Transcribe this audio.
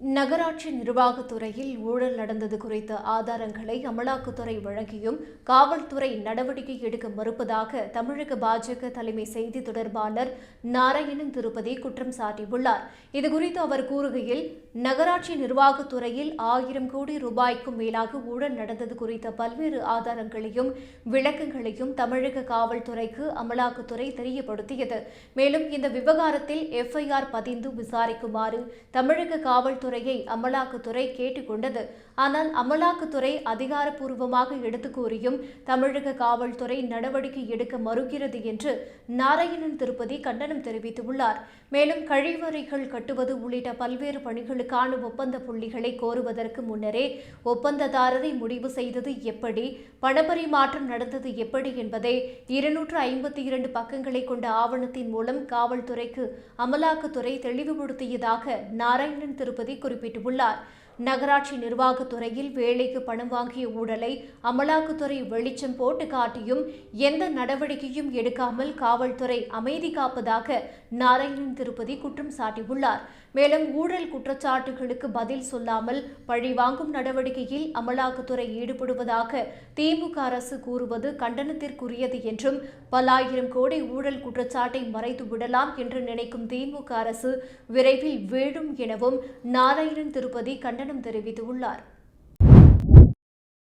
நகராட்சி நிர்வாகத்துறையில் ஊழல் நடந்தது குறித்த ஆதாரங்களை அமலாக்கத்துறை வழங்கியும் காவல்துறை நடவடிக்கை எடுக்க மறுப்பதாக தமிழக பாஜக தலைமை செய்தி தொடர்பாளர் நாராயணன் திருப்பதி குற்றம் சாட்டியுள்ளார். இதுகுறித்து அவர் கூறுகையில் நகராட்சி நிர்வாகத்துறையில் ஆயிரம் கோடி ரூபாய்க்கும் மேலாக ஊழல் நடந்தது குறித்த பல்வேறு ஆதாரங்களையும் விளக்கங்களையும் தமிழக காவல்துறைக்கு அமலாக்கத்துறை தெரியப்படுத்தியது. மேலும் இந்த விவகாரத்தில் எஃப்ஐஆர் பதிந்து விசாரிக்குமாறு தமிழக காவல்துறை துறையை அமலாக்கத்துறை கேட்டுக்கொண்டது. ஆனால் அமலாக்கத்துறை அதிகாரப்பூர்வமாக எடுத்து கூறியும் தமிழக காவல்துறை நடவடிக்கை எடுக்க மறுக்கிறது என்று நாராயணன் திருப்பதி கண்டனம் தெரிவித்துள்ளார். மேலும் கழிவறைகள் கட்டுவது உள்ளிட்ட பல்வேறு பணிகளுக்கான ஒப்பந்த புள்ளிகளை கோருவதற்கு முன்னரே ஒப்பந்ததாரரை முடிவு செய்தது எப்படி பணப்பரிமாற்றம் நடந்தது எப்படி என்பதை இருநூற்று ஐம்பத்தி இரண்டு பக்கங்களை கொண்ட ஆவணத்தின் மூலம் காவல்துறைக்கு அமலாக்கத்துறை தெளிவுபடுத்தியதாக நாராயணன் திருப்பதி குறிப்பிட்டுள்ளார். நகராட்சி நிர்வாகத்துறையில் வேலைக்கு பணம் வாங்கிய ஊழலை அமலாக்கத்துறை வெளிச்சம் போட்டு காட்டியும் எந்த நடவடிக்கையும் எடுக்காமல் காவல்துறை அமைதி காப்பதாக நாராயணன் திருப்பதி குற்றம் சாட்டியுள்ளார். மேலும் ஊழல் குற்றச்சாட்டுகளுக்கு பதில் சொல்லாமல் பழிவாங்கும் நடவடிக்கையில் அமலாக்கத்துறை ஈடுபடுவதாக திமுக அரசு கூறுவது கண்டனத்திற்குரியது என்றும் பல ஆயிரம் கோடி ஊழல் குற்றச்சாட்டை மறைத்து விடலாம் என்று நினைக்கும் திமுக அரசு விரைவில் வீழும் எனவும் நாராயணன் திருப்பதி கண்டனம் தெரிவித்துள்ளார்.